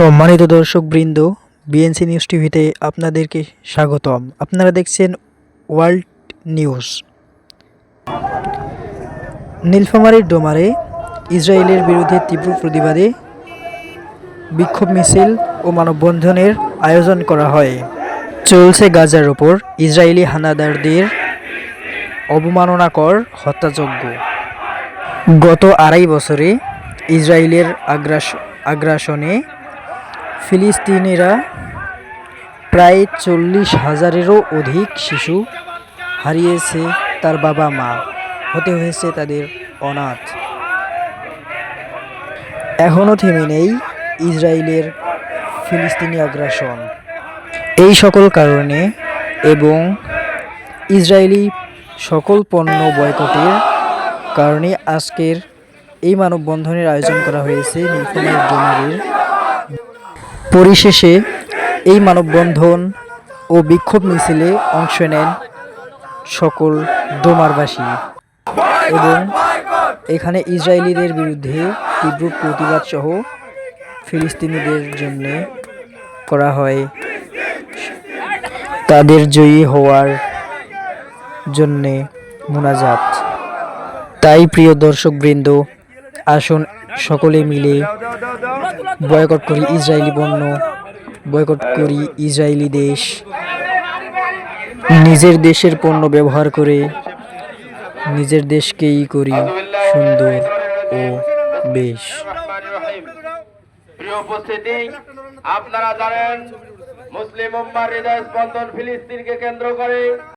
সম্মানিত দর্শক বৃন্দ বিএনসি নিউজ টিভিতে আপনাদেরকে স্বাগতম। আপনারা দেখছেন ওয়ার্ল্ড নিউজ। নীলফামারীর ডোমারে ইসরায়েলের বিরুদ্ধে তীব্র প্রতিবাদে বিক্ষোভ মিছিল ও মানববন্ধনের আয়োজন করা হয়। চলছে গাজার ওপর ইসরায়েলি হানাদারদের অবমাননাকর হত্যাযজ্ঞ। গত আড়াই বছরে ইসরায়েলের আগ্রাস, আগ্রাসনে ফিলিস্তিনিরা প্রায় চল্লিশ হাজারেরও অধিক শিশু হারিয়েছে তার বাবা মা, হতে হয়েছে তাদের অনাথ। এখনও থেমে নেই ইসরায়েলের ফিলিস্তিনি আগ্রাসন। এই সকল কারণে এবং ইসরায়েলি সকল পণ্য বয়কটের কারণে আজকের এই মানববন্ধনের আয়োজন করা হয়েছে নীলফামারী ডোমারের পরিশেষে এই মানববন্ধন ও বিক্ষোভ মিছিলে অংশ নেন সকল ডোমারবাসী এবং এখানে ইসরায়েলিদের বিরুদ্ধে তীব্র প্রতিবাদ সহ ফিলিস্তিনিদের জন্য করা হয়। তাদের জয়ী হওয়ার জন্যে মোনাজাত। তাই প্রিয় দর্শকবৃন্দ, আসুন সকলে মিলে বয়কট করি ইসরায়েলি পণ্য বয়কট করি ইসরায়েলি দেশ। নিজের দেশের পণ্য ব্যবহার করে নিজের দেশকেই করি সুন্দর ও বেশ। উপস্থিতি, আপনারা জানেন মুসলিম হৃদয় স্পন্দন ফিলিস্তিনকে কেন্দ্র করে